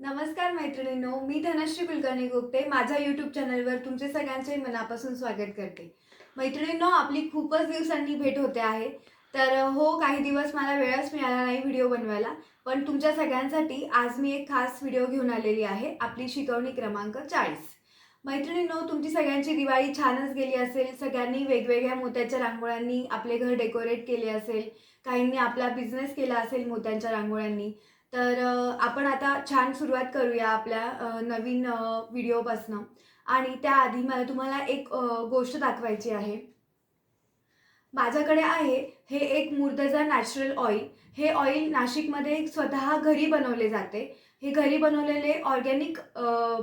नमस्कार मैत्रिणींनो मी धनश्री कुलकर्णी गुप्ते. माझ्या यूट्यूब चॅनलवर तुमचे सगळ्यांचे मनापासून स्वागत करते. मैत्रिणींनो आपली खूपच दिवसांनी भेट होते आहे. तर हो काही दिवस मला वेळच मिळाला नाही व्हिडिओ बनवायला पण तुमच्या सगळ्यांसाठी आज मी एक खास व्हिडिओ घेऊन आलेली आहे आपली शिकवणी क्रमांक चाळीस. मैत्रिणींनो तुमची सगळ्यांची दिवाळी छानच गेली असेल सगळ्यांनी वेगवेगळ्या मोत्याच्या रांगोळ्यांनी आपले घर डेकोरेट केले असेल काहींनी आपला बिझनेस केला असेल मोत्यांच्या रांगोळ्यांनी तर आपण आता छान सुरुवात करूया आपल्या नवीन व्हिडिओपासनं. आणि त्याआधी मला तुम्हाला एक गोष्ट दाखवायची आहे. माझ्याकडे आहे हे एक मुर्दजा नॅचरल ऑइल. हे ऑइल नाशिकमध्ये स्वतः घरी बनवले जाते. हे घरी बनवलेले ऑर्गॅनिक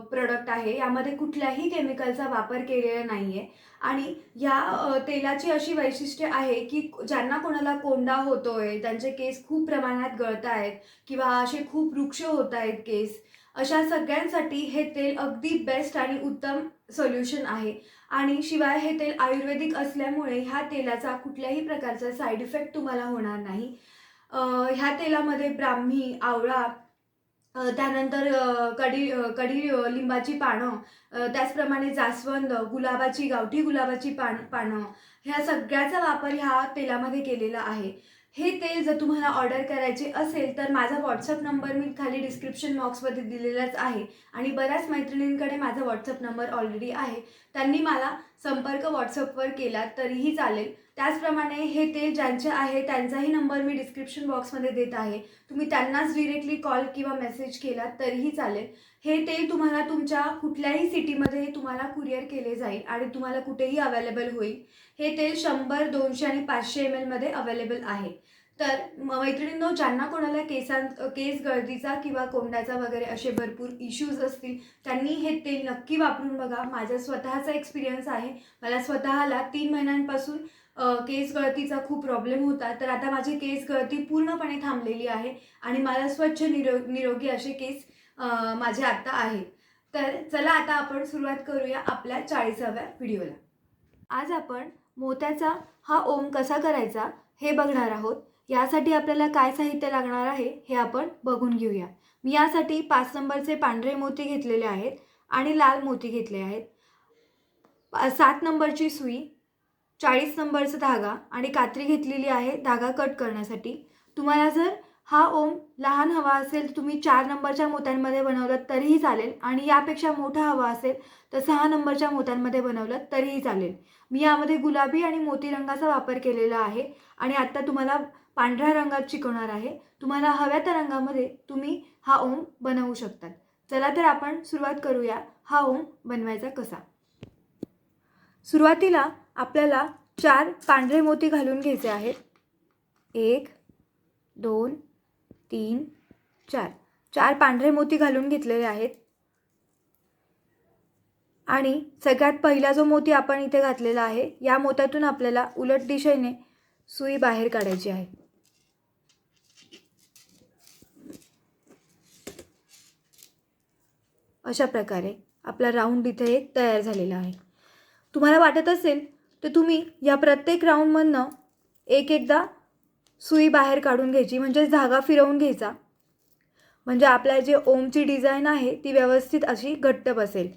प्रोडक्ट आहे. यामध्ये कुठल्याही केमिकलचा वापर केलेला नाही आहे आणि या तेलाची अशी वैशिष्ट्ये आहे की ज्यांना कोणाला कोंडा होतोय त्यांचे केस खूप प्रमाणात गळत आहेत किंवा असे खूप वृक्ष होत आहेत केस अशा सगळ्यांसाठी हे तेल अगदी बेस्ट आणि उत्तम सोल्युशन आहे. आणि शिवाय हे तेल आयुर्वेदिक असल्यामुळे ह्या तेलाचा कुठल्याही प्रकारचा साईड इफेक्ट तुम्हाला होणार नाही. ह्या तेलामध्ये ब्राह्मी आवळा त्यानंतर कडी कडी लिंबाची पानं त्याचप्रमाणे जास्वंद गुलाबाची गावठी गुलाबाची पान पानं ह्या सगळ्याचा वापर ह्या तेलामध्ये केलेला आहे. हे तेल जर तुम्हाला ऑर्डर करायचे असेल तर माझा व्हॉट्सअप नंबर मी खाली डिस्क्रिप्शन बॉक्समध्ये दिलेलाच आहे आणि बऱ्याच मैत्रिणींकडे माझा व्हॉट्सअप नंबर ऑलरेडी आहे. त्यांनी मला संपर्क व्हॉट्सअपवर केला तरीही चालेल. त्याचप्रमाणे हे तेल ज्यांचे आहे त्यांचाही नंबर मी डिस्क्रिप्शन बॉक्समध्ये देत आहे. तुम्ही त्यांनाच डिरेक्टली कॉल किंवा मेसेज केला तरीही चालेल. हे तेल तुम्हाला तुमच्या कुठल्याही सिटीमध्ये तुम्हाला कुरिअर केले जाईल आणि तुम्हाला कुठेही अवेलेबल होईल. हे तेल शंभर दोनशे आणि पाचशे एम एलमध्ये अवेलेबल आहे. तर म- मैत्रिणींनो ज्यांना कोणाला केसां केस गळतीचा किंवा कोंडाचा वगैरे असे भरपूर इश्यूज असतील त्यांनी हे तेल नक्की वापरून बघा. माझा स्वतःचा एक्सपिरियन्स आहे. मला स्वतःला तीन महिन्यांपासून केस गळतीचा खूप प्रॉब्लेम होता. तर आता माझी केस गळती पूर्णपणे थांबलेली आहे आणि मला स्वच्छ निरो निरोगी असे केस माझे आत्ता आहेत. तर चला आता आपण सुरुवात करूया आपल्या चाळीसाव्या व्हिडिओला आज आपण मोत्याचा हा ओम कसा करायचा हे बघणार आहोत. यासाठी आपल्याला काय साहित्य लागणार आहे हे आपण बघून घेऊया. मी यासाठी पाच नंबरचे पांढरे मोती घेतलेले आहेत आणि लाल मोती घेतले आहेत. सात नंबरची सुई चाळीस नंबरचा धागा आणि कात्री घेतलेली आहे धागा कट करण्यासाठी. तुम्हाला जर हा ओम लहान हवा असेल तर तुम्ही चार नंबरच्या मोत्यांमध्ये बनवलं तरीही चालेल आणि यापेक्षा मोठा हवा असेल तर सहा नंबरच्या मोत्यांमध्ये बनवलं तरीही चालेल. मी यामध्ये गुलाबी आणि मोती रंगाचा वापर केलेला आहे आणि आत्ता तुम्हाला पांढऱ्या रंगात शिकवणार आहे. तुम्हाला हव्या त्या रंगामध्ये तुम्ही हा ओम बनवू शकतात. चला तर आपण सुरुवात करूया. हा ओम बनवायचा कसा? सुरुवातीला आपल्याला चार पांढरे मोती घालून घ्यायचे आहेत. एक दोन तीन चार. चार पांढरे मोती घालून घेतलेले आहेत. आणि सगळ्यात पहिला जो मोती आपण इथे घातलेला आहे या मोत्यातून आपल्याला उलट दिशेने सुई बाहेर काढायची आहे. अशा प्रकारे आपला राऊंड इथे एक तयार झालेला आहे. तुम्हाला वाटत असेल तर तुम्ही या प्रत्येक राऊंडमधनं एक एकदा सुई बाहेर काढून घ्यायची म्हणजेच धागा फिरवून घ्यायचा. म्हणजे आपल्या जे ओमची डिझाईन आहे ती व्यवस्थित अशी घट्ट बसेल.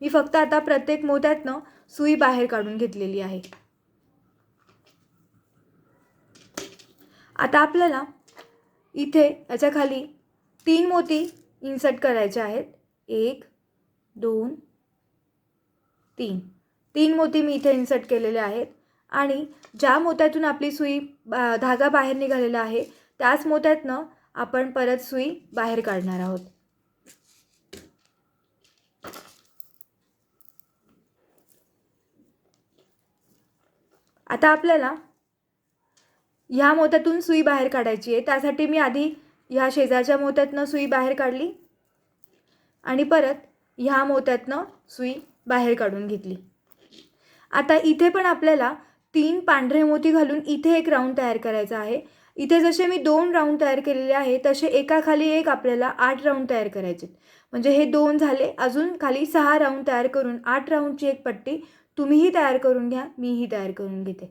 मी फक्त आता प्रत्येक मोत्यातनं सुई बाहेर काढून घेतलेली आहे. आता आपल्याला इथे याच्या खाली तीन मोती इन्सर्ट करायचे आहेत. एक दोन तीन. तीन मोती मी इथे इन्सर्ट केलेले आहेत. आणि ज्या मोत्यातून आपली सुई बा धागा बाहेर निघालेला आहे त्याच मोत्यातनं आपण परत सुई बाहेर काढणार आहोत. आता आपल्याला ह्या मोत्यातून सुई बाहेर काढायची आहे. त्यासाठी मी आधी ह्या शेजारच्या मोत्यातनं सुई बाहेर काढली. आणि परत ह्या मोत्यातनं सुई बाहेर काढून घेतली. आता इथे पण आपल्याला तीन पांढरे मोती घालून इथे एक राऊंड तयार करायचा आहे. इथे जसे मी दोन राऊंड तयार केलेले आहे तसे एकाखाली एक आपल्याला आठ राऊंड तयार करायचे म्हणजे हे दोन झाले अजून खाली सहा राऊंड तयार करून आठ राऊंडची एक पट्टी तुम्हीही तयार करून घ्या मीही तयार करून घेते.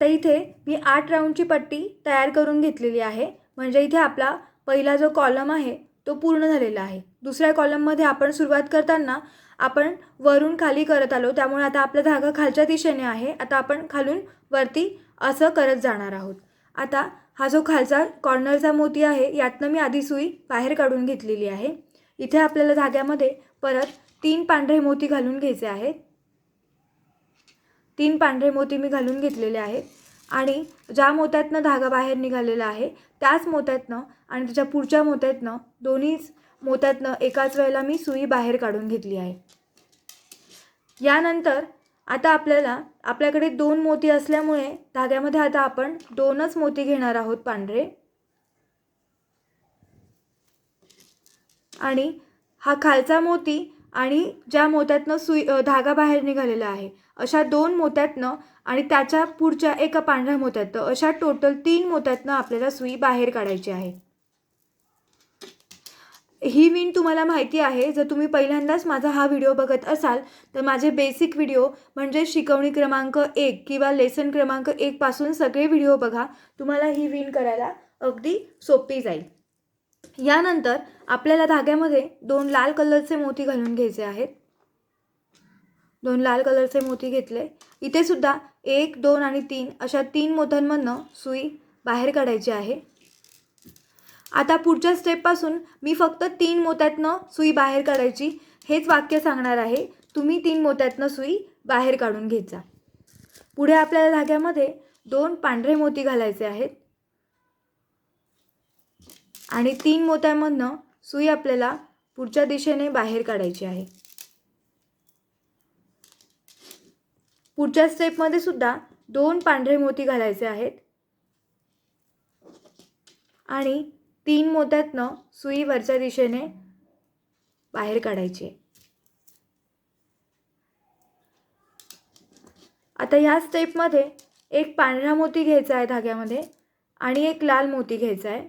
तर इथे मी आठ राऊंडची पट्टी तयार करून घेतलेली आहे. म्हणजे इथे आपला पहिला जो कॉलम आहे तो पूर्ण झालेला आहे. दुसऱ्या कॉलममध्ये आपण सुरुवात करताना आपण वरून खाली करत आलो. त्यामुळे आता आपला धागा खालच्या दिशेने आहे. आता आपण खालून वरती असं करत जाणार आहोत. आता हा जो खालचा कॉर्नरचा मोती आहे यातनं मी आधी सुई बाहेर काढून घेतलेली आहे. इथे आपल्याला धाग्यामध्ये परत तीन पांढरे मोती घालून घ्यायचे आहेत. तीन पांढरे मोती मी घालून घेतलेले आहेत. आणि ज्या मोत्यातनं धागा बाहेर निघालेला आहे त्याच मोत्यातनं आणि त्याच्या पुढच्या मोत्यातनं दोन्हीच मोत्यातनं एकाच वेळेला मी सुई बाहेर काढून घेतली आहे. यानंतर आता आपल्याला आपल्याकडे दोन मोती असल्यामुळे धाग्यामध्ये आता आपण दोनच मोती घेणार आहोत पांढरे. आणि हा खालचा मोती आणि ज्या मोत्यातनं सुई धागा बाहेर निघालेला आहे अशा दोन मोत्यातनं आणि त्याच्या पुढच्या एका पांढऱ्या मोत्यातनं अशा टोटल तीन मोत्यातनं आपल्याला सुई बाहेर काढायची आहे. ही विण तुम्हाला माहिती आहे. जर तुम्ही पहिल्यांदाच माझा हा व्हिडिओ बघत असाल तर माझे बेसिक व्हिडिओ म्हणजे शिकवणी क्रमांक एक किंवा लेसन क्रमांक एकपासून सगळे व्हिडिओ बघा. तुम्हाला ही विण करायला अगदी सोपी जाईल. यानंतर आपल्याला धाग्यामध्ये दोन लाल कलरचे मोती घालून घ्यायचे आहेत. दोन लाल कलरचे मोती घेतले. इथे सुद्धा एक दोन आणि तीन अशा तीन मोत्यांमधनं सुई बाहेर काढायची आहे. आता पुढच्या स्टेपपासून मी फक्त तीन मोत्यातनं सुई बाहेर काढायची. हेच वाक्य सांगणार आहे. तुम्ही तीन मोत्यातनं सुई बाहेर काढून घेत जा. पुढे आपल्याला धाग्यामध्ये दोन पांढरे मोती घालायचे आहेत. आणि तीन मोत्यांमधनं सुई आपल्याला पुढच्या दिशेने बाहेर काढायची आहे. पुढच्या स्टेपमध्ये सुद्धा दोन पांढरे मोती घालायचे आहेत. आणि तीन मोत्यातनं सुई वरच्या दिशेने बाहेर काढायची. आहे. आता ह्या स्टेपमध्ये एक पांढरा मोती घ्यायचा आहे धाग्यामध्ये आणि एक लाल मोती घ्यायचा आहे.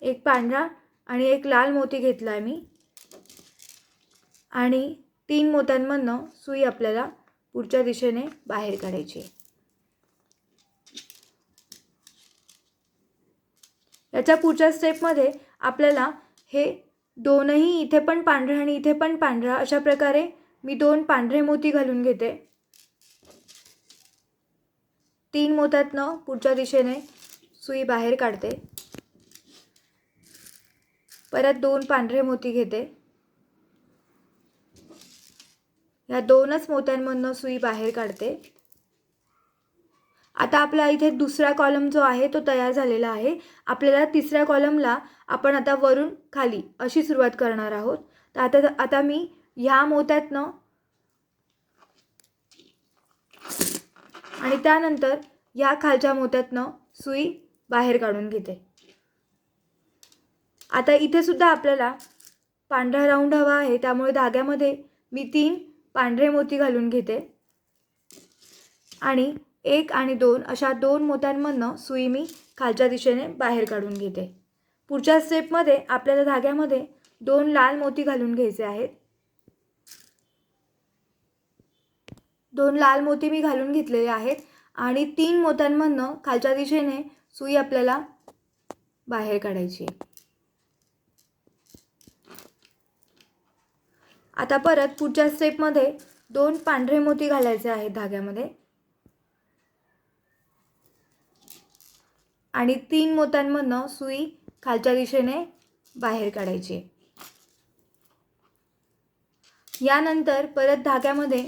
एक पांढरा आणि एक लाल मोती घेतला आहे मी. आणि तीन मोत्यांमधनं सुई आपल्याला पुढच्या दिशेने बाहेर काढायची आहे. याच्या पुढच्या स्टेपमध्ये आपल्याला हे दोनही इथे पण पांढरा आणि इथे पण पांढरा अशा प्रकारे मी दोन पांढरे मोती घालून घेते. तीन मोत्यातनं पुढच्या दिशेने सुई बाहेर काढते. परत दोन पांढरे मोती घेते. या दोनच मोत्यांमधनं सुई बाहेर काढते. आता आपला इथे दुसरा कॉलम जो आहे तो तयार झालेला आहे. आपल्याला तिसऱ्या कॉलमला आपण आता वरून खाली अशी सुरुवात करणार आहोत. तर आता आता मी ह्या मोत्यातनं आणि त्यानंतर या खालच्या मोत्यातनं सुई बाहेर काढून घेते. आता इथे सुद्धा आपल्याला पांढरा राऊंड हवा आहे त्यामुळे धाग्यामध्ये मी तीन पांढरे मोती घालून घेते. आणि एक आणि दोन अशा दोन मोत्यांमधनं सुई मी खालच्या दिशेने बाहेर काढून घेते. पुढच्या स्टेपमध्ये आपल्याला धाग्यामध्ये दोन लाल मोती घालून घ्यायचे आहेत. दोन लाल मोती मी घालून घेतलेले आहेत आणि तीन मोत्यांमधनं खालच्या दिशेने सुई आपल्याला बाहेर काढायची आता परत पुढच्या स्टेपमध्ये दोन पांढरे मोती घालायचे आहेत धाग्यामध्ये. आणि तीन मोत्यांमधनं सुई खालच्या दिशेने बाहेर काढायची. यानंतर परत धाग्यामध्ये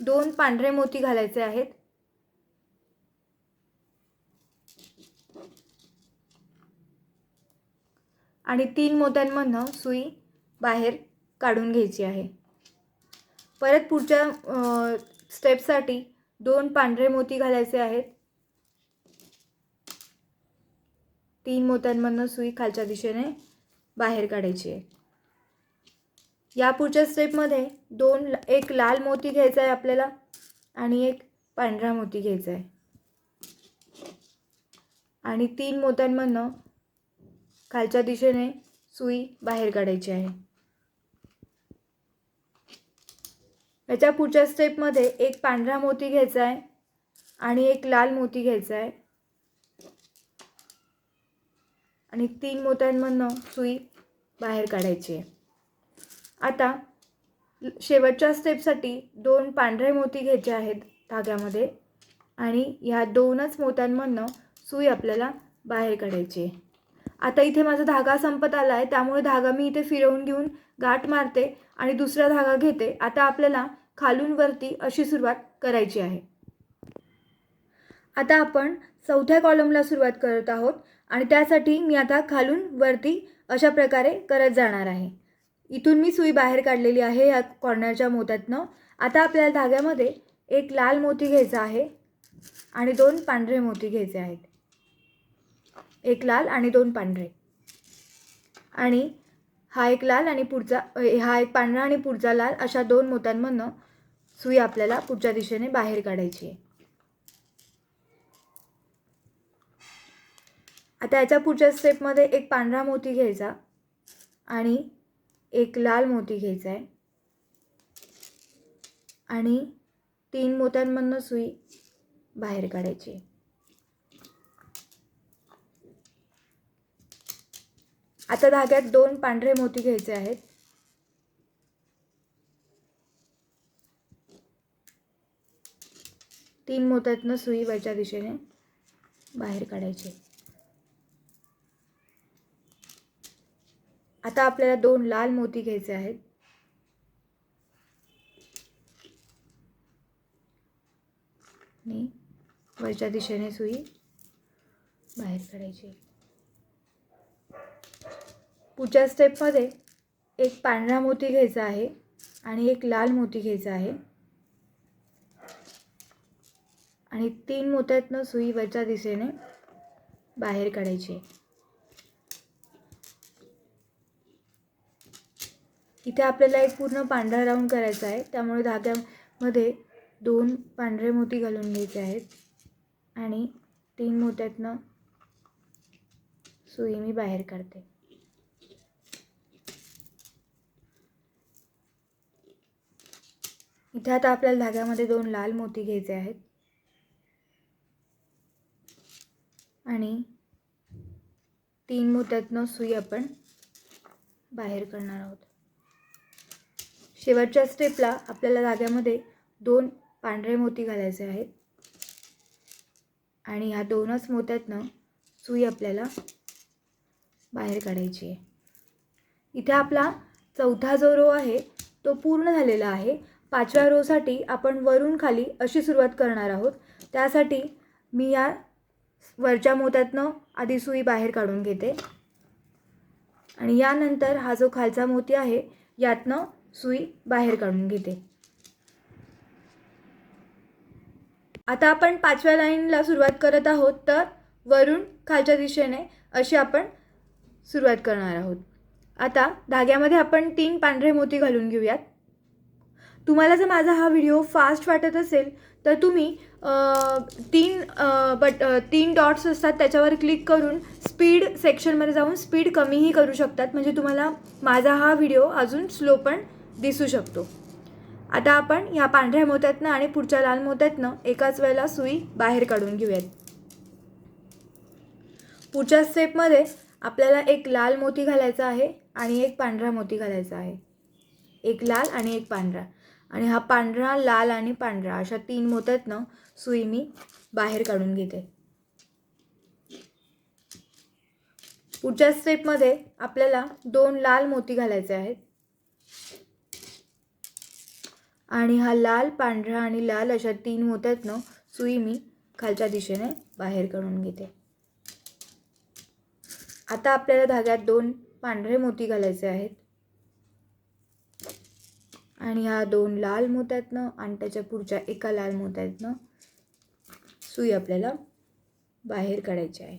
दोन पांढरे मोती घालायचे आहेत. आणि तीन मोत्यांमधनं सुई बाहेर काढून घ्यायची आहे. परत पुढच्या स्टेपसाठी दोन पांढरे मोती घालायचे आहेत. तीन मोत्यांमधनं सुई खालच्या दिशेने बाहेर काढायची आहे. या पुढच्या स्टेपमध्ये दोन एक लाल मोती घ्यायचा आहे आपल्याला आणि एक पांढरा मोती घ्यायचा आहे. आणि तीन मोत्यांमधनं खालच्या दिशेने सुई बाहेर काढायची आहे. याच्या पुढच्या स्टेपमध्ये एक पांढरा मोती घ्यायचा आहे आणि एक लाल मोती घ्यायचा आहे. आणि तीन मोत्यांमधनं सुई बाहेर काढायची आहे. आता शेवटच्या स्टेपसाठी दोन पांढरे मोती घ्यायचे आहेत धाग्यामध्ये आणि ह्या दोनच मोत्यांमधनं सुई आपल्याला बाहेर काढायची आहे. आता इथे माझा धागा संपत आला आहे त्यामुळे धागा मी इथे फिरवून घेऊन गाठ मारते आणि दुसरा धागा घेते. आता आपल्याला खालून वरती अशी सुरुवात करायची आहे. आता आपण चौथ्या कॉलमला सुरुवात करत आहोत. आणि त्यासाठी मी आता खालून वरती अशा प्रकारे करत जाणार आहे. इथून मी सुई बाहेर काढलेली आहे या कॉर्नरच्या मोत्यातनं. आता आपल्याला धाग्यामध्ये एक लाल मोती घ्यायचा आहे आणि दोन पांढरे मोती घ्यायचे आहेत. एक लाल आणि दोन पांढरे. आणि हा एक लाल आणि पुढचा हा एक पांढरा आणि पुढचा लाल अशा दोन मोत्यांमधनं सुई आपल्याला पुढच्या दिशेने बाहेर काढायची आहे. आता याच्या पुढच्या स्टेपमध्ये एक पांढरा मोती घ्यायचा आणि एक लाल मोती घ्यायचा आहे. आणि तीन मोत्यांमधनं सुई बाहेर काढायची आता धाग्यात दोन पांढरे मोती घ्यायचे आहेत. तीन मोत्यातनं सुई वरच्या दिशेने बाहेर काढायची आता आपल्याला दोन लाल मोती घ्यायचे आहेत. आणि वरच्या दिशेने सुई बाहेर काढायची. पुढच्या स्टेपमध्ये एक पांढरा मोती घ्यायचा आहे आणि एक लाल मोती घ्यायचा आहे. आणि तीन मोत्यातनं सुई वरच्या दिशेने बाहेर काढायची. इथे आपल्याला एक पूर्ण पांढरा राऊंड करायचा आहे. त्यामुळे धाग्यामध्ये दोन पांढरे मोती घालून घ्यायचे आहेत. आणि तीन मोत्यातनं सुई मी बाहेर काढते. इथे आता आपल्याला धाग्यामध्ये दोन लाल मोती घ्यायचे आहेत. आणि तीन मोत्यातनं सुई आपण बाहेर करणार आहोत. शेवटच्या स्टेपला आपल्याला धाग्यामध्ये दोन पांढरे मोती घालायचे आहेत. आणि ह्या दोनच मोत्यातनं सुई आपल्याला बाहेर काढायची आहे. इथे आपला चौथा जो रो आहे तो पूर्ण झालेला आहे. पाचव्या रोसाठी आपण वरून खाली अशी सुरुवात करणार आहोत. त्यासाठी मी या वरच्या मोत्यातनं आधी सुई बाहेर काढून घेते. आणि यानंतर हा जो खालचा मोती आहे यातनं सुई बाहेर काढून घेते. आता आपण पाचव्या लाईनला सुरुवात करत आहोत तर वरून खालच्या दिशेने अशी आपण सुरुवात करणार आहोत. आता धाग्यामध्ये आपण तीन पांढरे मोती घालून घेऊयात. तुम्हाला जर माझा हा व्हिडिओ फास्ट वाटत असेल तर तुम्ही तीन बट तीन डॉट्स असतात त्याच्यावर क्लिक करून स्पीड सेक्शनमध्ये जाऊन स्पीड कमीही करू शकतात. म्हणजे तुम्हाला माझा हा व्हिडिओ अजून स्लो पण दिसू शकतो. आता आपण ह्या पांढऱ्या मोत्यातनं आणि पुढच्या लाल मोत्यातनं एकाच वेळेला सुई बाहेर काढून घेऊयात. पुढच्या स्टेपमध्ये आपल्याला एक लाल मोती घालायचा आहे आणि एक पांढरा मोती घालायचा आहे. एक लाल आणि एक पांढरा. आणि हा पांढरा लाल आणि पांढरा अशा तीन मोत्यातनं सुई मी बाहेर काढून घेते. पुढच्या स्टेपमध्ये आपल्याला दोन लाल मोती घालायचे आहेत. आणि हा लाल पांढरा आणि लाल अशा तीन मोत्यातनं सुई मी खालच्या दिशेने बाहेर काढून घेते. आता आपल्याला धाग्यात दोन पांढरे मोती घालायचे आहेत. आणि ह्या दोन लाल मोत्यातनं आणि त्याच्या पुढच्या एका लाल मोत्यातनं सुई आपल्याला बाहेर काढायची आहे.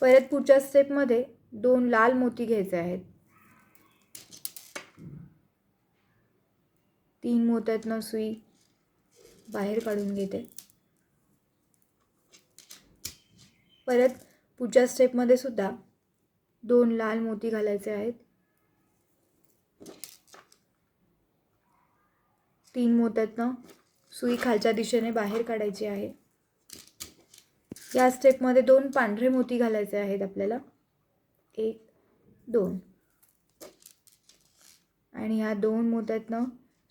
परत पुढच्या स्टेपमध्ये दोन लाल मोती घ्यायचे आहेत. तीन मोत्यातनं सुई. बाहेर काढून घेते. परत पुढच्या स्टेपमध्ये सुद्धा दोन लाल मोती घालायचे आहेत. तीन मोत्यातनं सुई खालच्या दिशेने बाहेर काढायची आहे. या स्टेपमध्ये दोन पांढरे मोती घालायचे आहेत आपल्याला. एक दोन. आणि ह्या दोन मोत्यातनं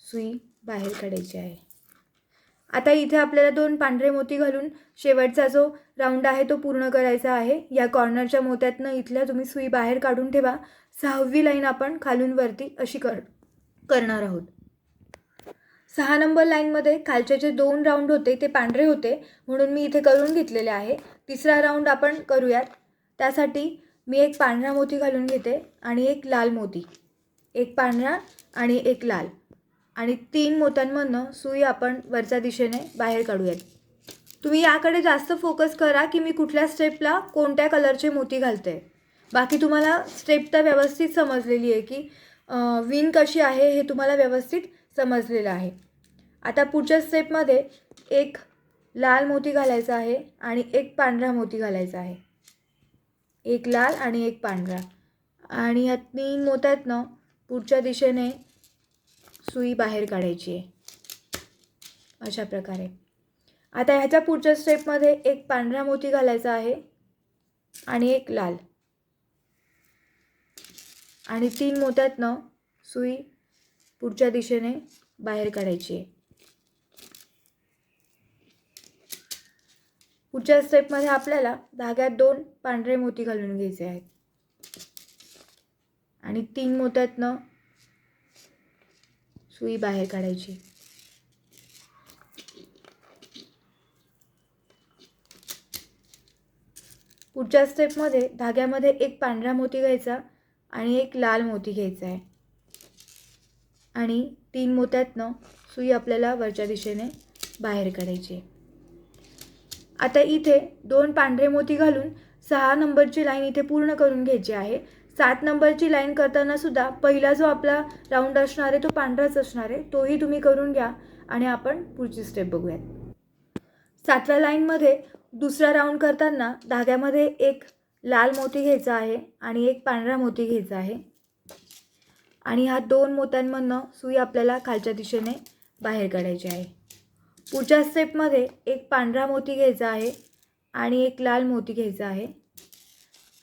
सुई बाहेर काढायची आहे. आता इथे आपल्याला दोन पांढरे मोती घालून शेवटचा जो राऊंड आहे तो पूर्ण करायचा आहे. या कॉर्नरच्या मोत्यातनं इथल्या तुम्ही सुई बाहेर काढून ठेवा. सहावी लाईन आपण खालून वरती अशी कर करणार आहोत. सहा नंबर लाईनमध्ये खालचे जे दोन राऊंड होते ते पांढरे होते म्हणून मी इथे करून घेतलेले आहे. तिसरा राऊंड आपण करूयात. त्यासाठी मी एक पांढरा मोती घालून घेते आणि एक लाल मोती. एक पांढरा आणि एक लाल. आणि तीन मोत्यांमधनं सुई आपण वरच्या दिशेने बाहेर काढूयात. तुम्ही याकडे जास्त फोकस करा की मी कुठल्या स्टेपला कोणत्या कलरचे मोती घालते. बाकी तुम्हाला स्टेप तर व्यवस्थित समजलेली आहे की विन कशी आहे हे तुम्हाला व्यवस्थित समजलेलं आहे. आता पुढच्या स्टेपमध्ये एक लाल मोती घालायचा आहे आणि एक पांढरा मोती घालायचा आहे. एक लाल आणि एक पांढरा. आणि या तीन मोत्यातनं पुढच्या दिशेने सुई बाहेर काढायची आहे. अशा प्रकारे. आता ह्याच्या पुढच्या स्टेपमध्ये एक पांढरा मोती घालायचा आहे आणि एक लाल. आणि तीन मोत्यातनं सुई पुढच्या दिशेने बाहेर काढायची आहे. पुढच्या स्टेपमध्ये आपल्याला धाग्यात दोन पांढरे मोती घालून घ्यायचे आहेत. आणि तीन मोत्यातनं सुई बाहेर काढायची. पुढच्या स्टेपमध्ये धाग्यामध्ये एक पांढरा मोती घ्यायचा आणि एक लाल मोती घ्यायचा आहे. आणि तीन मोत्यातनं सुई आपल्याला वरच्या दिशेने बाहेर काढायची आहे. आता इथे दोन पांढरे मोती घालून सहा नंबरची लाईन इथे पूर्ण करून घ्यायची आहे. सात नंबरची लाईन करताना सुद्धा पहिला जो आपला राऊंड असणार आहे तो पांढराच असणार आहे तोही तुम्ही करून घ्या आणि आपण पुढची स्टेप बघूयात. सातव्या लाईनमध्ये दुसरा राऊंड करताना धाग्यामध्ये एक लाल मोती घ्यायचा आहे आणि एक पांढरा मोती घ्यायचा आहे. आणि ह्या दोन मोत्यांमधनं सुई आपल्याला खालच्या दिशेने बाहेर काढायची आहे. पुढच्या स्टेपमध्ये एक पांढरा मोती घ्यायचा आहे आणि एक लाल मोती घ्यायचा आहे.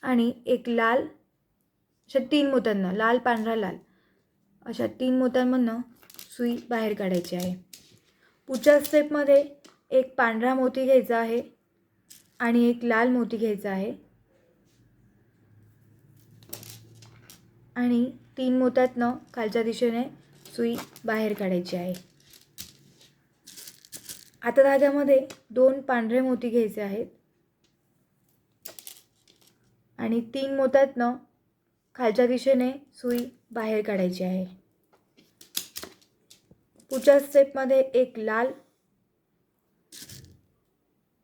आणि एक लाल अशा तीन मोत्यांना लाल पांढरा लाल. अशा तीन मोत्यांमधनं सुई बाहेर काढायची आहे. पुढच्या स्टेपमध्ये एक पांढरा मोती घ्यायचा आहे आणि एक लाल मोती घ्यायचा आहे. आणि तीन मोत्यातनं खालच्या दिशेने सुई बाहेर काढायची आहे. आता धाग्यामध्ये दोन पांढरे मोती घ्यायचे आहेत. आणि तीन मोत्यातनं खालच्या दिशेने सुई बाहेर काढायची आहे. पुढच्या स्टेपमध्ये एक लाल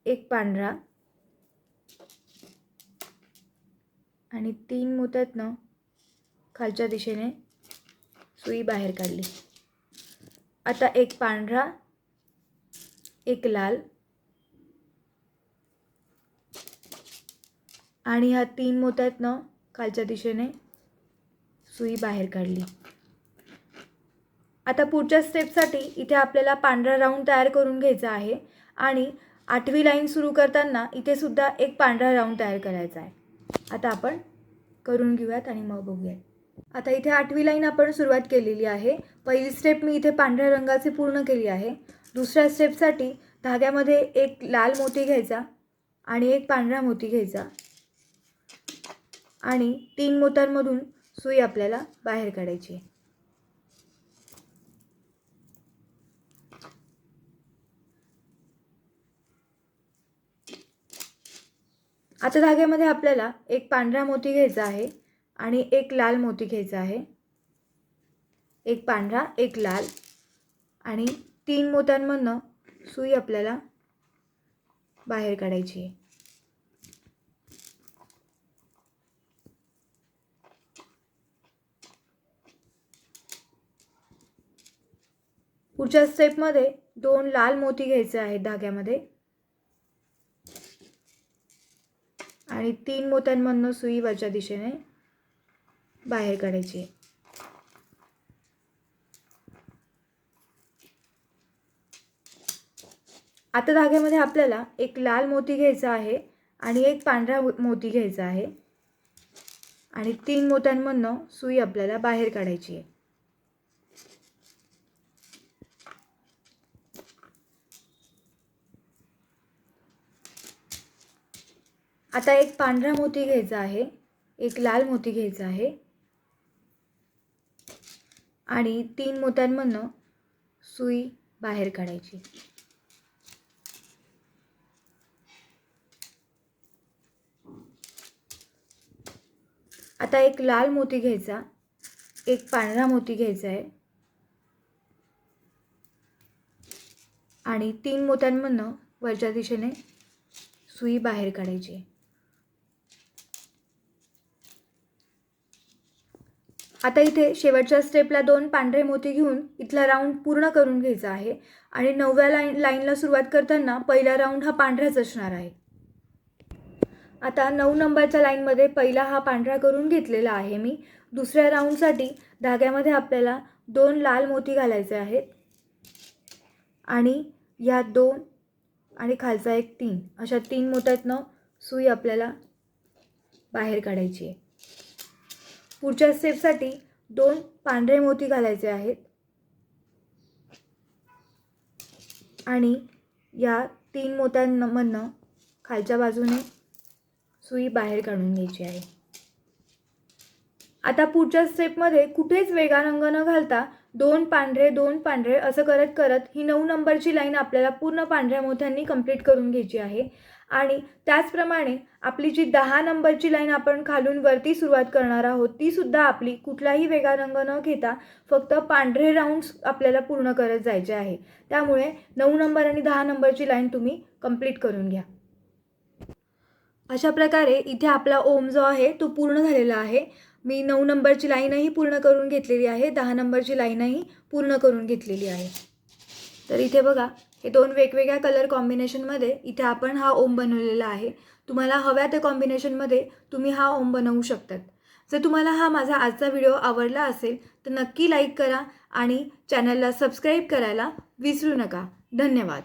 एक पांढरा आणि तीन मोत्यातनं खालच्या दिशेने सुई बाहेर काढली. आता एक पांढरा एक लाल आणि ह्या तीन मोत्यातनं खालच्या दिशेने सुई बाहेर काढली. आता पुढच्या स्टेपसाठी इथे आपल्याला पांढरा राऊंड तयार करून घ्यायचा आहे आणि आठवी लाईन सुरू करताना इथे सुद्धा एक पांढरा राऊंड तयार करायचा आहे. आता आपण करून घेऊयात आणि मग बघूयात. आता इथे आठवी लाईन आपण सुरुवात केलेली आहे. पहिली स्टेप मी इथे पांढऱ्या रंगाची पूर्ण केली आहे. दुसऱ्या स्टेपसाठी धाग्यामध्ये एक लाल मोती घ्यायचा आणि एक पांढरा मोती घ्यायचा. आणि तीन मोत्यांमधून सुई आपल्याला बाहेर काढायची आहे. आता धाग्यामध्ये आपल्याला एक पांढरा मोती घ्यायचा आहे आणि एक लाल मोती घ्यायचा आहे. एक पांढरा एक लाल आणि तीन मोत्यांमधनं सुई आपल्याला बाहेर काढायची आहे. पुढच्या स्टेपमध्ये दोन लाल मोती घ्यायचे आहेत धाग्यामध्ये. आणि तीन मोत्यांमधनं सुई वरच्या दिशेने बाहेर काढायची. आहे आता धाग्यामध्ये आपल्याला एक लाल मोती घ्यायचा आहे आणि एक पांढरा मोती घ्यायचा आहे. आणि तीन मोत्यांमधनं सुई आपल्याला बाहेर काढायची आहे. आता एक पांढरा मोती घ्यायचा आहे एक लाल मोती घ्यायचा आहे. आणि तीन मोत्यांमधनं सुई बाहेर काढायची. आता एक लाल मोती घ्यायचा एक पांढरा मोती घ्यायचा आहे. आणि तीन मोत्यांमधनं वरच्या दिशेने सुई बाहेर काढायची. आता इथे शेवटच्या स्टेपला दोन पांढरे मोती घेऊन इथला राऊंड पूर्ण करून घ्यायचा आहे. आणि नवव्या लाईन लाईनला सुरुवात करताना पहिला राऊंड हा पांढराच असणार आहे. आता नऊ नंबरच्या लाईनमध्ये पहिला हा पांढरा करून घेतलेला आहे मी. दुसऱ्या राऊंडसाठी धाग्यामध्ये आपल्याला दोन लाल मोती घालायचे आहेत. आणि या दोन आणि खालचा एक तीन अशा तीन मोत्यातनं सुई आपल्याला बाहेर काढायची आहे. पुढच्या स्टेपसाठी दोन पांढरे मोती घालायचे आहेत. आणि या तीन मोत्यांमधनं खालच्या बाजूने सुई बाहेर काढून घ्यायची आहे. आता पुढच्या स्टेपमध्ये कुठेच वेगारंग न घालता दोन पांढरे दोन पांढरे असं करत करत ही नऊ नंबरची लाईन आपल्याला पूर्ण पांढऱ्या मोत्यांनी कंप्लीट करून घ्यायची आहे. आणि त्याचप्रमाणे आपली जी दहा नंबरची लाईन आपण खालून वरती सुरुवात करणार आहोत तीसुद्धा आपली कुठलाही वेगळा रंग न घेता फक्त पांढरे राऊंड्स आपल्याला पूर्ण करत जायचे आहे. त्यामुळे नऊ नंबर आणि दहा नंबरची लाईन तुम्ही कंप्लीट करून घ्या. अशा प्रकारे इथे आपला ओम जो आहे तो पूर्ण झालेला आहे. मी नऊ नंबरची लाईनही पूर्ण करून घेतलेली आहे दहा नंबरची लाईनही पूर्ण करून घेतलेली आहे. तर इथे बघा हे दोन वेगवेगळ्या कलर कॉम्बिनेशनमध्ये इथे आपण हा ओम बनवलेला आहे. तुम्हाला हव्या त्या कॉम्बिनेशनमध्ये तुम्ही हा ओम बनवू शकतात. जर तुम्हाला हा माझा आजचा व्हिडिओ आवडला असेल तर नक्की लाईक करा आणि चॅनलला सबस्क्राईब करायला विसरू नका. धन्यवाद.